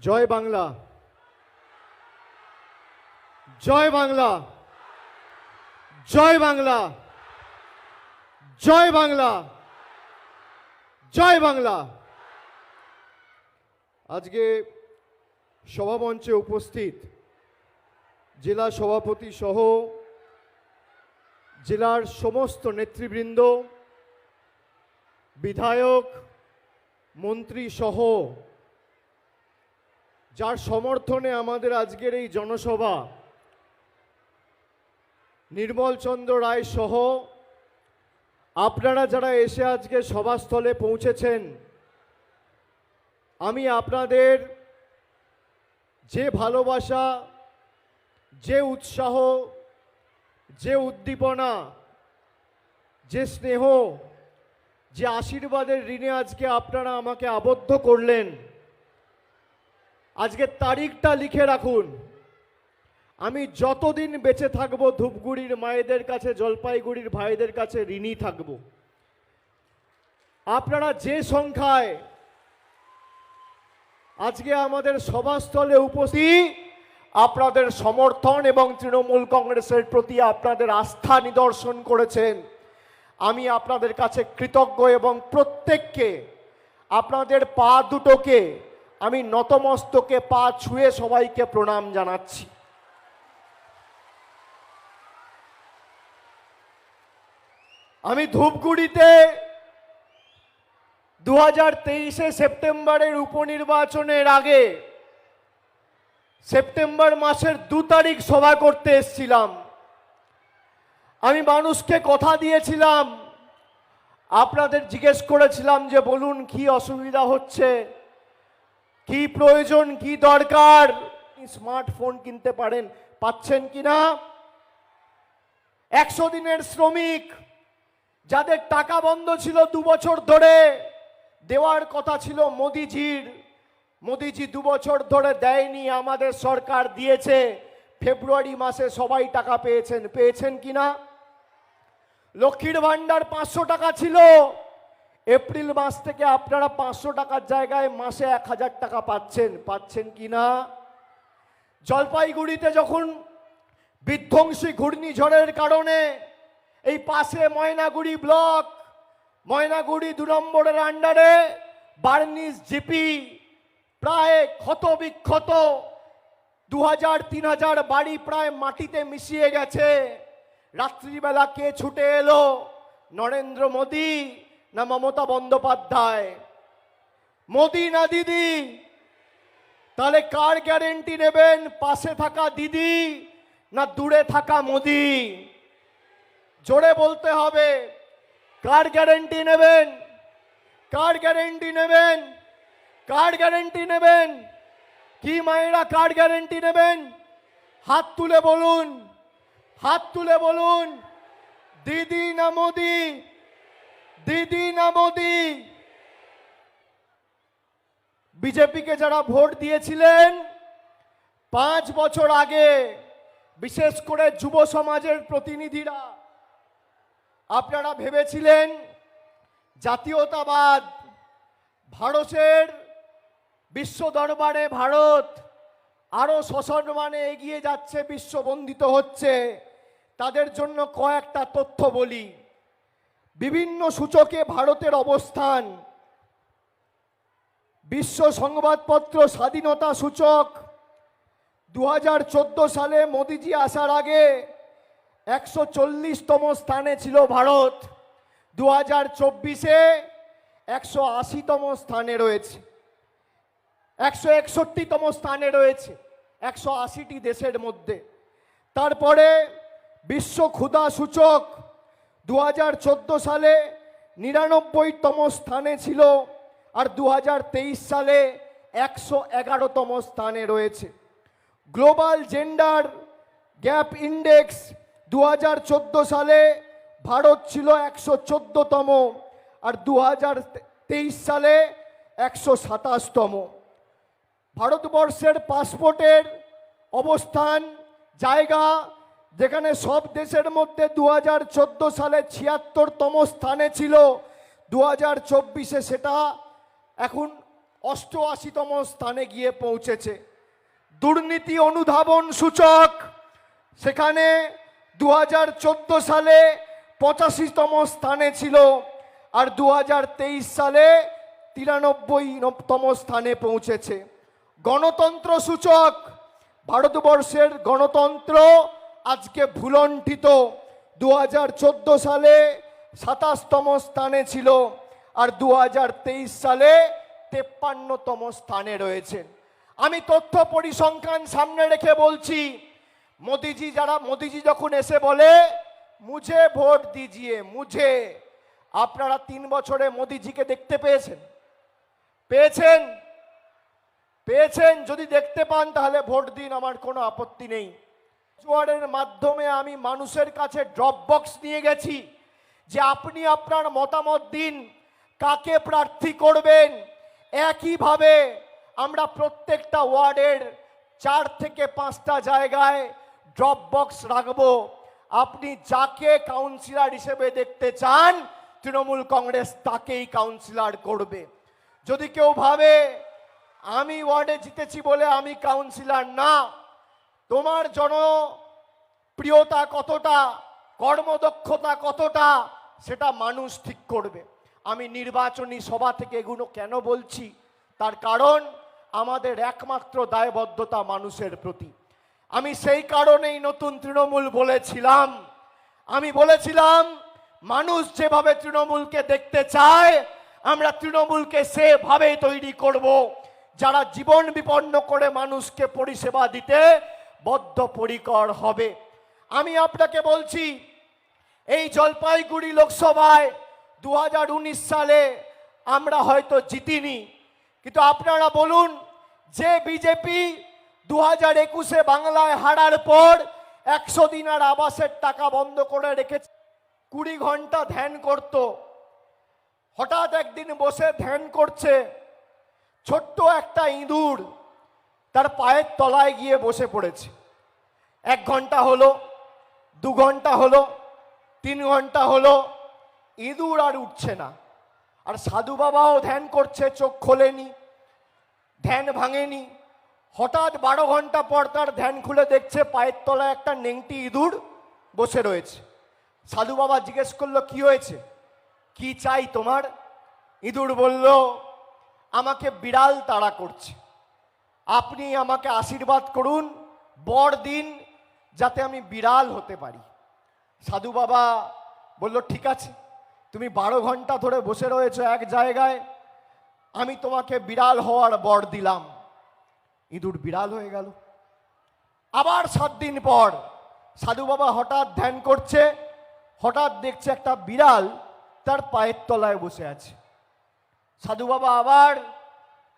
জয় বাংলা। জয় বাংলা। জয় বাংলা। জয় বাংলা। জয় বাংলা। আজকে সভামঞ্চে উপস্থিত জেলা সভাপতি সহ জেলার সমস্ত নেতৃবৃন্দ, বিধায়ক, মন্ত্রী সহ যার সমর্থনে আমাদের আজকের এই জনসভা, নির্মল চন্দ্র রায় সহ আপনারা যারা এসে আজকে সভাস্থলে পৌঁছেছেন, আমি আপনাদের যে ভালোবাসা, যে উৎসাহ, যে উদ্দীপনা, যে স্নেহ, যে আশীর্বাদের ঋণে আজকে আপনারা আমাকে আবদ্ধ করলেন আজকে তারিখটা লিখে রাখুন। আমি যতদিন বেঁচে থাকব, ধূপগুড়ির মায়েদের কাছে, জলপাইগুড়ির ভাইদের কাছে ঋণী থাকব। আপনারা যে সংখ্যায় আজকে আমাদের সভাস্থলে উপস্থিত, আপনাদের সমর্থন এবং তৃণমূল কংগ্রেসের প্রতি আপনাদের আস্থা নিদর্শন করেছেন। আমি আপনাদের কাছে কৃতজ্ঞ এবং প্রত্যেককে, আপনাদের পা দুটোকে আমি নতমস্তকে পা ছুঁয়ে সবাইকে প্রণাম জানাচ্ছি। আমি ধূপগুড়িতে দু হাজার তেইশে সেপ্টেম্বরের উপনির্বাচনের আগে সেপ্টেম্বর মাসের দু তারিখ সভা করতে এসছিলাম। আমি মানুষকে কথা দিয়েছিলাম, আপনাদের জিজ্ঞেস করেছিলাম যে বলুন কি অসুবিধা হচ্ছে? কি প্রয়োজন, কি দরকার? স্মার্টফোন কিনতে পারেন, পাচ্ছেন কি না? একশো দিনের শ্রমিক, যাদের টাকা বন্ধ ছিল দু বছর ধরে, দেওয়ার কথা ছিল মোদিজির। মোদিজি দু বছর ধরে দেয়নি, আমাদের সরকার দিয়েছে। ফেব্রুয়ারি মাসে সবাই টাকা পেয়েছেন পেয়েছেন কি না? লক্ষ্মীর ভাণ্ডার পাঁচশো টাকা ছিল। এপ্রিল মাস থেকে আপনারা পাঁচশো টাকার জায়গায় মাসে এক হাজার টাকা পাচ্ছেন। পাচ্ছেন কি না? জলপাইগুড়িতে যখন বিধ্বংসী ঘূর্ণিঝড়ের কারণে এই পাশে ময়নাগুড়ি ব্লক, ময়নাগুড়ি দু নম্বরের আন্ডারে বার্নিস জিপি প্রায় ক্ষত বিক্ষত দু হাজার তিন হাজার বাড়ি প্রায় মাটিতে মিশিয়ে গেছে। রাত্রিবেলা কে ছুটে এলো? নরেন্দ্র মোদী। না মমতা বন্দ্যোপাধ্যায়। মোদী না দিদি, তাহলে কার গ্যারেন্টি নেবেন? পাশে থাকা দিদি না দূরে থাকা মোদি? জোরে বলতে হবে, কার গ্যারেন্টি নেবেন? কার গ্যারেন্টি নেবেন? কার গ্যারেন্টি নেবেন? কি মায়েরা কার গ্যারেন্টি নেবেন? হাত তুলে বলুন, হাত তুলে বলুন, দিদি না মোদি? দিদি না মোদি? বিজেপিকে যারা ভোট দিয়েছিলেন, পাঁচ বছর আগে, বিশেষ করে যুব সমাজের প্রতিনিধিরা, আপনারা ভেবেছিলেন জাতীয়তাবাদ, ভারতের বিশ্ব দরবারে ভারত আরও সসম্মানে এগিয়ে যাচ্ছে, বিশ্ববন্দিত হচ্ছে, তাদের জন্য কয়েকটা তথ্য বলি। বিভিন্ন সূচকে ভারতের অবস্থান। বিশ্ব সংবাদপত্র স্বাধীনতা সূচক দু হাজার চোদ্দ সালে মোদিজি আসার আগে একশো চল্লিশতম স্থানে ছিল ভারত। দু হাজার চব্বিশে একশো আশিতম স্থানে রয়েছে। একশো একষট্টিতম স্থানে রয়েছে। একশো আশিটি দেশের মধ্যে। তারপরে বিশ্ব ক্ষুধা সূচক দু হাজার চোদ্দ সালে নিরানব্বইতম স্থানে ছিল আর দু হাজার তেইশ সালে একশো এগারোতম স্থানে রয়েছে। গ্লোবাল জেন্ডার গ্যাপ ইন্ডেক্স দু হাজার চোদ্দ সালে ভারত ছিল একশো চোদ্দতম আর দু হাজার তেইশ সালে একশো সাতাশতম। ভারতবর্ষের পাসপোর্টের অবস্থান, জায়গা যেখানে সব দেশের মধ্যে দু হাজার চোদ্দ সালে ছিয়াত্তরতম স্থানে ছিল দু হাজার চব্বিশে সেটা এখন অষ্টআশিতম স্থানে গিয়ে পৌঁছেছে। দুর্নীতি অনুধাবন সূচক, সেখানে দু হাজার চোদ্দ সালে পঁচাশিতম স্থানে ছিল আর দু হাজার তেইশ সালে তিরানব্বইতম স্থানে পৌঁছেছে। গণতন্ত্র সূচক, ভারতবর্ষের গণতন্ত্র আজকে ভুলণ্ঠিত দু হাজার চোদ্দ সালে সাতাশতম স্থানে ছিল আর দু হাজার তেইশ সালে তেপ্পান্নতম স্থানে রয়েছে। আমি তথ্য পরিসংখ্যান সামনে রেখে বলছি, মোদিজি যারা, মোদিজি যখন এসে বলে, মুঝে ভোট দিজিয়ে, মুঝে। আপনারা তিন বছরে মোদিজিকে দেখতে পেয়েছেন? পেয়েছেন? পেয়েছেন? যদি দেখতে পান তাহলে ভোট দিন, আমার কোনো আপত্তি নেই। জোয়ারের মাধ্যমে আমি মানুষের কাছে ড্রপ বক্স নিয়ে গেছি যে আপনি আপনার মতামত দিন, কাকে প্রার্থী করবেন, একইভাবে আমরা প্রত্যেকটা ওয়ার্ডের চার থেকে পাঁচটা জায়গায় ড্রপ বক্স রাখব। আপনি যাকে কাউন্সিলর হিসেবে দেখতে চান, তৃণমূল কংগ্রেস তাকেই কাউন্সিলর করবে। যদি কেউ ভাবে, আমি ওয়ার্ডে জিতেছি বলে আমি কাউন্সিলর না তোমার জন প্রিয়তা কতটা, কর্মদক্ষতা কতটা, সেটা মানুষ ঠিক করবে। আমি নির্বাচনী সভা থেকে এগুলো কেন বলছি? তার কারণ আমাদের একমাত্র দায়বদ্ধতা মানুষের প্রতি। আমি সেই কারণেই নতুন তৃণমূল বলেছিলাম। আমি বলেছিলাম, মানুষ যেভাবে তৃণমূলকে দেখতে চায়, আমরা তৃণমূলকে সেভাবেই তৈরি করব। যারা জীবন বিপন্ন করে মানুষকে পরিষেবা দিতে বদ্ধপরিকর হবে। আমি আপনাকে বলছি, এই জলপাইগুড়ি লোকসভায় দু হাজার উনিশ সালে আমরা হয়তো জিতিনি। কিন্তু আপনারা বলুন, যে বিজেপি দু হাজার একুশে বাংলায় হারার পর একশো দিনার আবাসের টাকা বন্ধ করে রেখেছে, কুড়ি ঘণ্টা ধ্যান করত। হঠাৎ একদিন বসে ধ্যান করছে, ছোট্ট একটা ইঁদুর তার পায়ের তলায় গিয়ে বসে পড়েছে। এক ঘণ্টা হলো, দু ঘণ্টা হলো, তিন ঘণ্টা হলো, ইঁদুর আর উঠছে না। আর সাধু বাবাও ধ্যান করছে, চোখ খোলেনি, ধ্যান ভাঙেনি। হঠাৎ বারো ঘণ্টা পর তার ধ্যান খুলে দেখছে, পায়ের তলায় একটা নেংটি ইঁদুর বসে রয়েছে। সাধু বাবা জিজ্ঞেস করল, কি হয়েছে? কি চাই তোমার? ইঁদুর বলল, আমাকে বিড়াল তাড়া করছে। আপনি আমাকে আশীর্বাদ করুন বর দিন যাতে আমি বিড়াল হতে পারি। সাধু বাবা বলল, ঠিক আছে, তুমি বারো ঘণ্টা ধরে বসে রয়েছো এক জায়গায়, আমি তোমাকে বিড়াল হওয়ার বর দিলাম। ইঁদুর বিড়াল হয়ে গেল। আবার সাত দিন পর সাধু বাবা হঠাৎ ধ্যান করছে, হঠাৎ দেখছে একটা বিড়াল তার পায়ের তলায় বসে আছে। সাধু বাবা আবার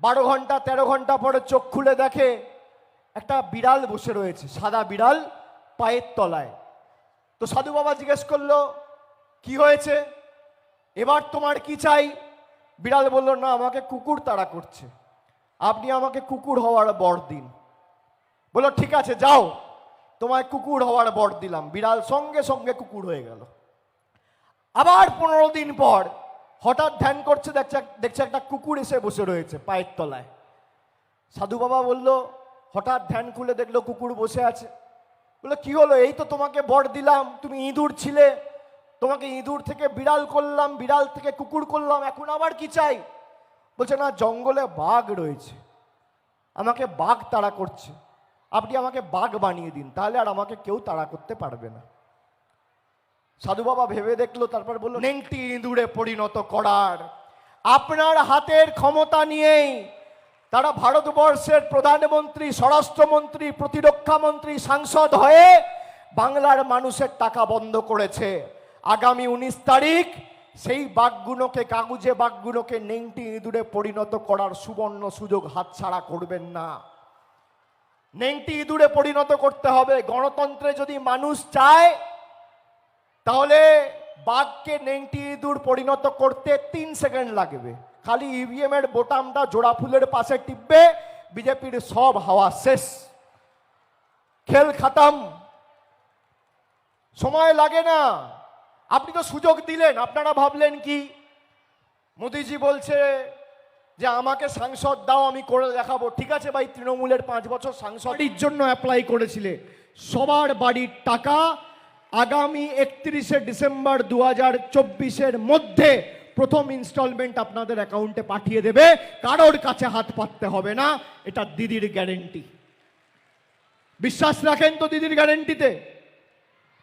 বারো ঘণ্টা, তেরো ঘণ্টা পরে চোখ খুলে দেখে একটা বিড়াল বসে রয়েছে, সাদা বিড়াল পায়ের তলায়। তো সাধু বাবা জিজ্ঞেস করল, কি হয়েছে? এবার তোমার কি চাই? বিড়াল বলল, না, আমাকে কুকুর তাড়া করছে। আপনি আমাকে কুকুর হওয়ার বর দিন। বলল, ঠিক আছে, যাও। তোমায় কুকুর হওয়ার বর দিলাম। বিড়াল সঙ্গে সঙ্গে কুকুর হয়ে গেল। আবার পনেরো দিন পর হঠাৎ ধ্যান করছে, দেখছে দেখছে একটা কুকুর এসে বসে রয়েছে পায়ের তলায়। সাধু বাবা বলল, হঠাৎ ধ্যান খুলে দেখল কুকুর বসে আছে। বলল, কি হলো? এই তো তোমাকে বর দিলাম, তুমি ইঁদুর ছিলে। তোমাকে ইঁদুর থেকে বিড়াল করলাম, বিড়াল থেকে কুকুর করলাম, এখন আবার কি চাই? বলছে, না, জঙ্গলে বাঘ রয়েছে। আমাকে বাঘ তাড়া করছে। আপনি আমাকে বাঘ বানিয়ে দিন, তাহলে আর আমাকে কেউ তাড়া করতে পারবে না। সাধু বাবা ভেবে দেখল, তারপর বলল, নেংটি ইঁদুরে পরিণত করার। আপনার হাতের ক্ষমতা নিয়েই তারা ভারতবর্ষের প্রধানমন্ত্রী, স্বরাষ্ট্রমন্ত্রী প্রতিরক্ষা মন্ত্রী সাংসদ হয়ে বাংলার মানুষের টাকা বন্ধ করেছে। আগামী উনিশ তারিখ সেই বাঘগুলোকে, কাগুজে বাঘগুলোকে নেংটি ইঁদুরে পরিণত করার সুবর্ণ সুযোগ হাতছাড়া করবেন না। নেংটি ইঁদুরে পরিণত করতে হবে। গণতন্ত্রে যদি মানুষ চায় তাহলে বাঘকে নেংটি ইঁদুর পরিণত করতে তিন সেকেন্ড লাগবে। খালি ইভিএম এর বোতামটা জোড়া ফুলের পাশে টিপবে, বিজেপির সব হাওয়া শেষ। খেল খাতাম। সময় লাগে না। আপনি তো সুযোগ দিলেন, আপনারা ভাবলেন কি? মোদিজি বলছে যে, আমাকে সাংসদ দাও, আমি করে দেখাবো। ঠিক আছে ভাই, তৃণমূলের পাঁচ বছর সাংসদের জন্য অ্যাপ্লাই করেছিলে। সবার বাড়ির টাকা আগামী একত্রিশে ডিসেম্বর দু হাজার চব্বিশের মধ্যে প্রথম ইনস্টলমেন্ট আপনাদের অ্যাকাউন্টে পাঠিয়ে দেবে। কারোর কাছে হাত পাততে হবে না, এটা দিদির গ্যারেন্টি বিশ্বাস রাখেন তো দিদির গ্যারেন্টিতে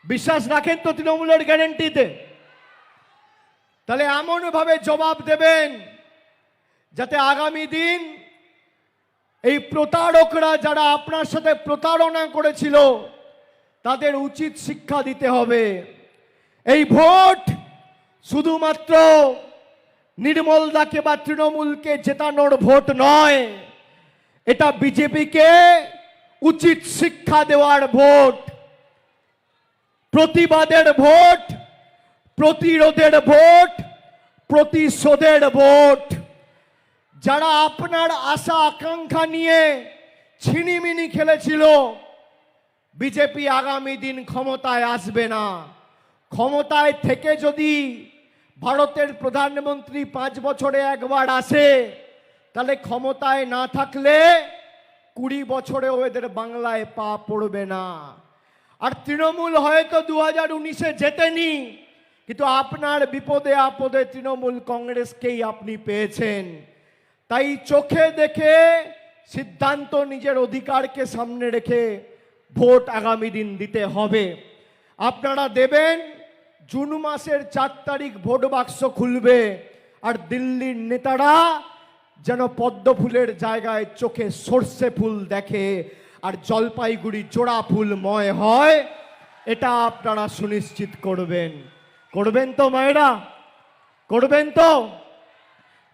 বিশ্বাস রাখেন তো তৃণমূলের গ্যারেন্টিতে তাহলে এমনভাবে জবাব দেবেন, যাতে আগামী দিন এই প্রতারকরা যারা আপনার সাথে প্রতারণা করেছিল তাদের উচিত শিক্ষা দিতে হবে। এই ভোট শুধুমাত্র নির্মল দাকে বা তৃণমূলকে জেতানোর ভোট নয়, এটা বিজেপিকে উচিত শিক্ষা দেওয়ার ভোট, প্রতিবাদের ভোট, প্রতিরোধের ভোট, প্রতিশোধের ভোট। যারা আপনার আশা আকাঙ্ক্ষা নিয়ে ছিনিমিনি খেলেছিল বিজেপি আগামী দিন ক্ষমতায় আসবে না। ক্ষমতায় থেকে যদি ভারতের প্রধানমন্ত্রী পাঁচ বছরে একবার আসে, তাহলে ক্ষমতায় না থাকলে কুড়ি বছরেও এদের বাংলায় পা পড়বে না। আর তৃণমূল হয়তো দু হাজার উনিশে জেতেনি, কিন্তু আপনার বিপদে আপদে তৃণমূল কংগ্রেসকেই আপনি পেয়েছেন। তাই চোখে দেখে সিদ্ধান্ত নিজের অধিকারকে সামনে রেখে ভোট আগামী দিন দিতে হবে। আপনারা দেবেন, জুন মাসের চার তারিখ ভোট বাক্স খুলবে, আর দিল্লির নেতারা যেন পদ্ম ফুলের জায়গায় চোখে সর্ষে ফুল দেখে, আর জলপাইগুড়ি জোড়া ফুল ময় হয়, এটা আপনারা সুনিশ্চিত করবেন। করবেন তো মায়েরা? করবেন তো?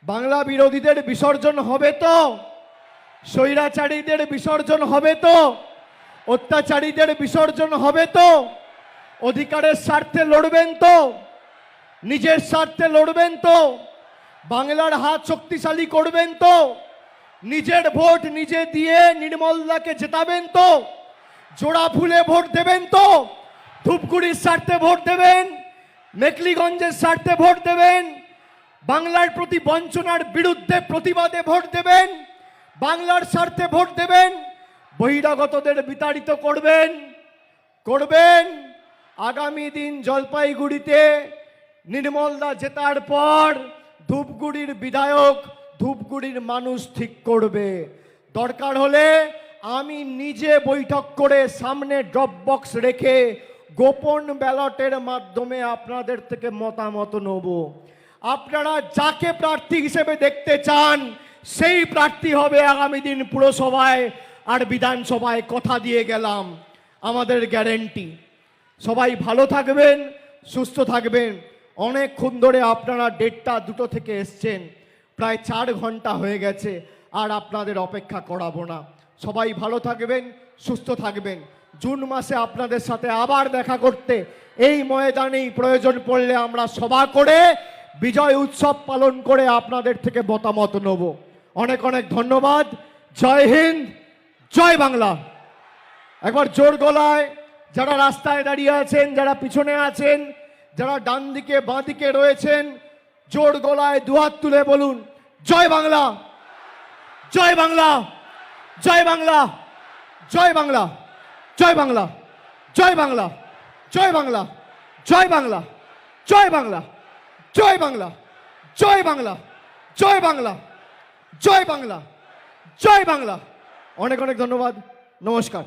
বাংলা বিরোধীদের বিসর্জন হবে তো? স্বৈরাচারীদের বিসর্জন হবে তো? অত্যাচারীদের বিসর্জন হবে তো? অধিকারের স্বার্থে লড়বেন তো? নিজের স্বার্থে লড়বেন তো? বাংলার হাত শক্তিশালী করবেন তো? নিজের ভোট নিজে দিয়ে নির্মলদাকে জেতাবেন তো? জোড়া ফুলে ভোট দেবেন তো? ধূপগুড়ির স্বার্থে ভোট দেবেন? মেকলিগঞ্জের স্বার্থে ভোট দেবেন? বাংলার প্রতি বঞ্চনার বিরুদ্ধে প্রতিবাদে ভোট দেবেন? বাংলার স্বার্থে ভোট দেবেন? বহিরাগতদের বিতাড়িত করবেন করবেন। আগামী দিন জলপাইগুড়িতে নির্মলদা জেতার পর ধূপগুড়ির বিধায়ক ধূপগুড়ির মানুষ ঠিক করবে। দরকার হলে আমি নিজে বৈঠক করে সামনে ড্রপ বক্স রেখে গোপন ব্যালটের মাধ্যমে আপনাদের থেকে মতামত নেব। আপনারা যাকে প্রার্থী হিসেবে দেখতে চান, সেই প্রার্থী হবে আগামী দিন পুরসভায় আর বিধানসভায় কথা দিয়ে গেলাম। আমাদের গ্যারেন্টি। সবাই ভালো থাকবেন, সুস্থ থাকবেন। অনেকক্ষণ ধরে আপনারা দেড়টা, দুটো থেকে এসছেন। প্রায় চার ঘণ্টা হয়ে গেছে, আর আপনাদের অপেক্ষা করাবো না। সবাই ভালো থাকবেন, সুস্থ থাকবেন। জুন মাসে আপনাদের সাথে আবার দেখা করতে এই ময়দানেই প্রয়োজন পড়লে আমরা সভা করে বিজয় উৎসব পালন করে আপনাদের থেকে মতামত নেব। অনেক অনেক ধন্যবাদ। জয় হিন্দ। জয় বাংলা একবার জোর গলায় যারা রাস্তায় দাঁড়িয়ে আছেন যারা পিছনে আছেন যারা ডান দিকে বাঁ দিকে রয়েছেন জোর গলায় দুহাত তুলে বলুন জয় বাংলা জয় বাংলা জয় বাংলা জয় বাংলা জয় বাংলা জয় বাংলা জয় বাংলা জয় বাংলা জয় বাংলা জয় বাংলা জয় বাংলা জয় বাংলা জয় বাংলা জয় বাংলা অনেক অনেক ধন্যবাদ। নমস্কার।